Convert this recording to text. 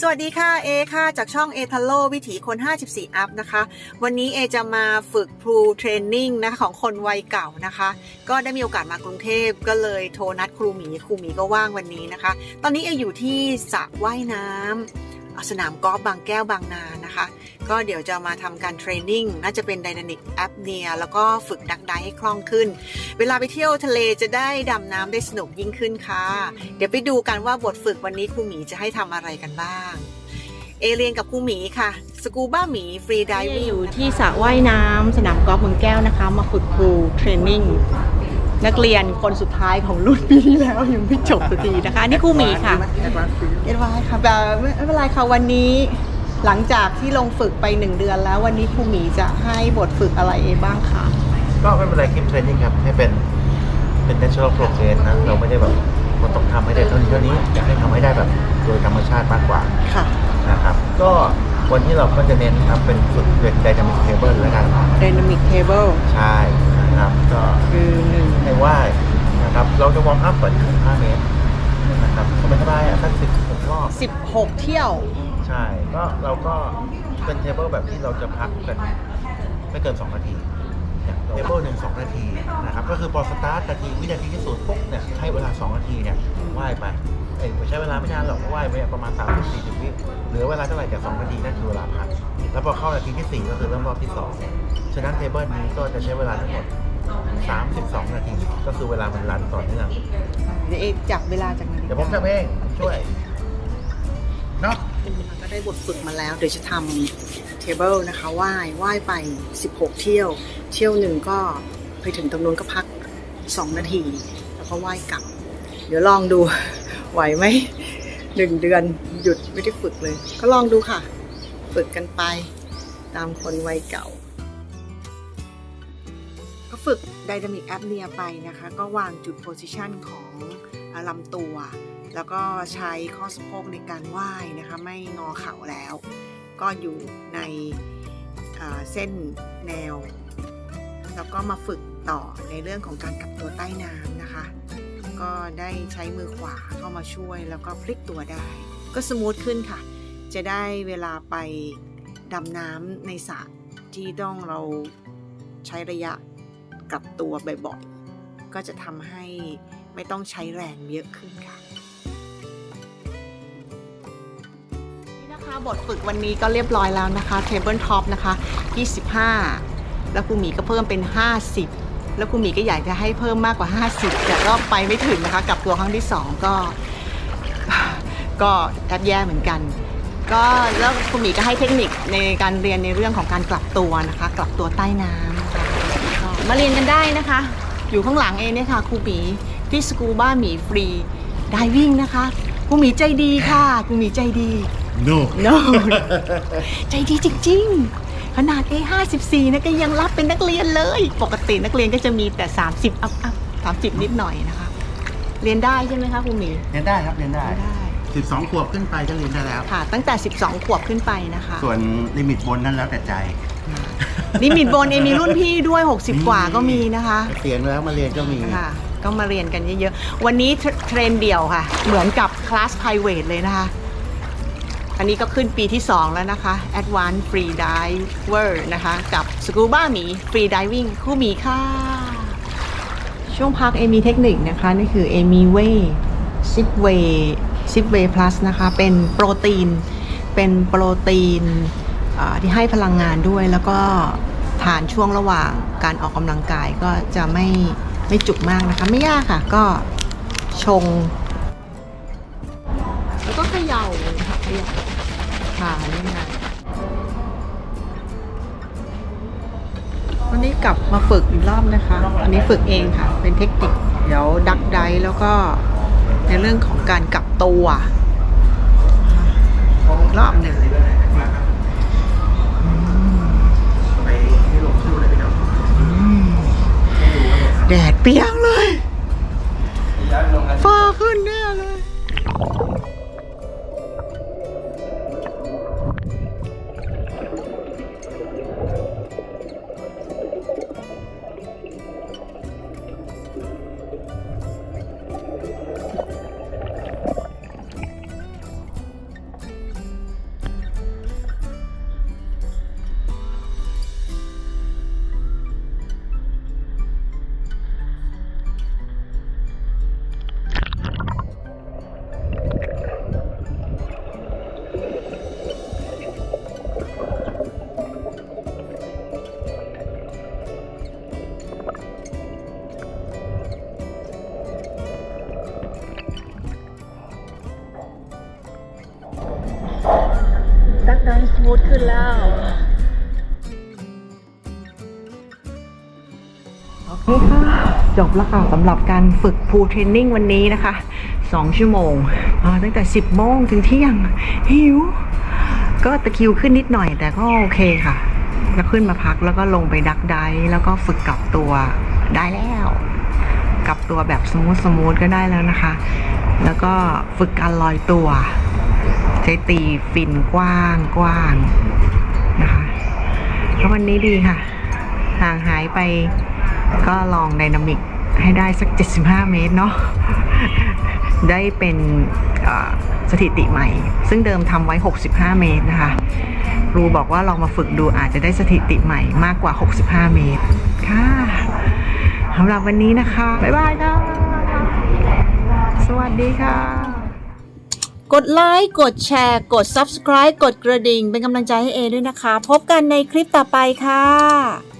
สวัสดีค่ะเอค่ะจากช่องเอทัลโลวิถีคน 54 อัพนะคะ วันนี้เอจะมาฝึกพลูเทรนนิ่งนะคะของคนวัยเก่านะคะ ก็ได้มีโอกาสมากรุงเทพก็เลยโทรนัดครูหมีครูหมีก็ว่างวันนี้นะคะ ตอนนี้เออยู่ที่สระว่ายน้ำสนามกอล์ฟบางแก้วบางนานะคะ ก็เดี๋ยวจะมาทำการเทรนนิ่งน่าจะเป็นไดนามิกแอปเนียแล้วก็ฝึกดักไดให้คล่องขึ้น เวลาไปเที่ยวทะเลจะได้ดำน้ำได้สนุกยิ่งขึ้นค่ะ เดี๋ยวไปดูกันว่าบทฝึกวันนี้ครูหมีจะให้ทำอะไรกันบ้าง เอเรียนกับครูหมีค่ะ สกูบ้าหมีฟรีดิที่วิ่งอยู่ที่สระว่ายน้ำสนามกอล์ฟเมืองแก้วนะคะ มาฝึกครูเทรนนิ่งนักเรียนคนสุดท้ายของรุ่นปีที่แล้วยังไม่จบสักทีนะคะอันนี่ครูหมีค่ะเอ็ดวายค่ะแบบไม่ไม่เป็นไรค่ะวันนี้ หลังจากที่ลงฝึกไปหนึ่งเดือนแล้ววันนี้ครูหมีจะให้บทฝึกอะไรเอบ้างค่ะก็ไม่เป็นไรคลิปเทรนนิ่งครับให้เป็นเป็น natural progress นะ เราไม่ได้แบบมันต้องทำให้ได้เท่านี้เท่านี้อยากให้ทำให้ได้แบบโดยธรรมชาติมากกว่าค่ะ นะครับ ก็วันที่เราก็จะเน้นทำเป็นฝึกเป็น dynamic table แล้วกัน Dynamic Table ใช่นะครับก็คือหนึ่งให้ว่ายนะครับเราจะวอร์มอัพก่อนถึง5เมตรนะครับสบายๆอะสักสิบหกรอบ16 เที่ยว ใช่ก็เราก็เป็นเทเบิลแบบที่เราจะพักกันไม่เกิน 2 นาทีเนี่ยเทเบิลหนึ่งสองนาทีนะครับก็คือพอสตาร์ทนาทีวินาทีที่ศูนย์ปุ๊บเนี่ยให้เวลา 2 นาทีเนี่ยว่ายไปเอ้ยใช้เวลาไม่นานหรอกว่ายไปประมาณ 30 40วิเหลือเวลาเท่าไหร่จาก 2 นาทีนั่นคือเวลาพักแล้วพอเข้านาทีที่ 4 ก็คือเริ่มรอบที่ 2 ฉะนั้นเทเบิลนี้ก็จะใช้เวลาทั้งหมด 32 นาที ก็คือเวลามันรันต่อเนื่องเดี๋ยวเอจับเวลาจากนาฬิกาเดี๋ยวผมทำเองผมช่วยเนาะก็ ได้บทฝึกมาแล้ว เดี๋ยวจะทำ Table นะคะว่ายว่ายไป 16 เที่ยว เที่ยวหนึ่งก็ไปถึงตรงนู้นก็พัก 2 นาที แล้วก็ว่ายกลับ เดี๋ยวลองดูไหวไหมหนึ่งเดือนหยุดไม่ได้ฝึกเลย ก็ลองดูค่ะ ฝึกกันไปตามคนวัยเก่า ก็ฝึก Dynamic a p n e a ไปนะคะ ก็วางจุด position ของลำตัว แล้วก็ใช้ข้อสะโพกในการว่ายนะคะไม่งอเข่าแล้ว ก็อยู่ในเส้นแนว แล้วก็มาฝึกต่อในเรื่องของการกลับตัวใต้น้ำนะคะ ก็ได้ใช้มือขวาเข้ามาช่วยแล้วก็พลิกตัวได้ ก็สมูทขึ้นค่ะ จะได้เวลาไปดำน้ำในสระที่ต้องเราใช้ระยะกลับตัวบ่อยๆก็จะทำให้ไม่ต้องใช้แรงเยอะขึ้นค่ะ นะคะบทฝึกวันนี้ก็เรียบร้อยแล้วนะคะ Table Top นะคะ 25 แล้วครูหมีก็เพิ่มเป็น 50 แล้วครูหมีก็อยากจะให้เพิ่มมากกว่า 50 แต่ก็ไปไม่ถึงนะคะกับตัวครั้งที่ 2 ก็ ก็แอบแย่เหมือนกัน ก็แล้วครูหมีก็ให้เทคนิคในการเรียนในเรื่องของการกลับตัวนะคะ กลับตัวใต้น้ำนะคะก็มาเรียนกันได้นะคะ อยู่ข้างหลังเองเนี่ยค่ะครูหมีที่สกูบ้าหมีฟรีไดวิ่งนะคะครูหมีใจดีค่ะครูหมีใจดี no no ใจดีจริง ๆ ขนาด A54 นะก็ยังรับเป็นนักเรียนเลย ปกตินักเรียนก็จะมีแต่ 30อัพอัพ30นิดหน่อยนะคะ เรียนได้ใช่ไหมคะครูหมีเรียนได้ครับเรียนได้เรียนได้ 12 ขวบขึ้นไปก็เรียนได้แล้ว ค่ะ ตั้งแต่ 12 ขวบขึ้นไปนะคะ ส่วนลิมิตบนนั้นแล้วแต่ใจลิมิตโบนเอมีรุ่นพี่ด้วย 60 กว่าก็มีนะคะเสียงแล้วมาเรียนก็มี ค่ะ ก็มาเรียนกันเยอะๆ วันนี้เทรเทรนเดี่ยวค่ะ เหมือนกับคลาส private เลยนะคะ อันนี้ก็ขึ้นปีที่ 2 แล้วนะคะ Advanced Free Diver นะคะ กับ Scuba หมี Free Diving คู่หมีค่ะ ช่วงพักเอมีเทคนิคนะคะ นี่คือเอมีเวซิปเวซิปเวพลัสนะคะ เป็นโปรตีน เป็นโปรตีนที่ให้พลังงานด้วย แล้วก็ทานช่วงระหว่างการออกกำลังกายก็จะไม่ไม่จุกมากนะคะ ไม่ยากค่ะ ก็ชง แล้วก็เขย่าค่ะเขย่า ค่ะนี่ไงวันนี้กลับมาฝึกอีกรอบนะคะ อันนี้ฝึกเองค่ะ เป็นเทคนิค เดี๋ยวดักไดแล้วก็ในเรื่องของการกลับตัวอีกรอบหนึ่งอืมแดดเปรี้ยงเลย ฟ้าขึ้นแน่ เลยทขึ้นแล้ว โอเคค่ะ จบแล้วค่ะสำหรับการฝึกพูลเทรนนิ่งวันนี้นะคะ 2 ชั่วโมงอ่าตั้งแต่ 10โมงถึงเที่ยง หิว ก็ตะคิวขึ้นนิดหน่อยแต่ก็โอเคค่ะแล้วขึ้นมาพักแล้วก็ลงไปดักไดแล้วก็ฝึกกลับตัวได้แล้วกลับตัวแบบสมูทสมูทก็ได้แล้วนะคะ แล้วก็ฝึกการลอยตัว ใช้ตีฟินกว้างกว้างนะคะแล้ววันนี้ดีค่ะห่างหายไปก็ลองไดนามิกให้ได้สัก 75 เมตรเนาะได้เป็นสถิติใหม่ ซึ่งเดิมทำไว้ 65 เมตรนะคะครูบอกว่าลองมาฝึกดูอาจจะได้สถิติใหม่มากกว่า 65 เมตร ค่ะสำหรับวันนี้นะคะ บ๊ายบายค่ะ สวัสดีค่ะ กดไลค์กดแชร์ กด subscribe กดกระดิ่ง เป็นกำลังใจให้เอด้วยนะคะ พบกันในคลิปต่อไปค่ะ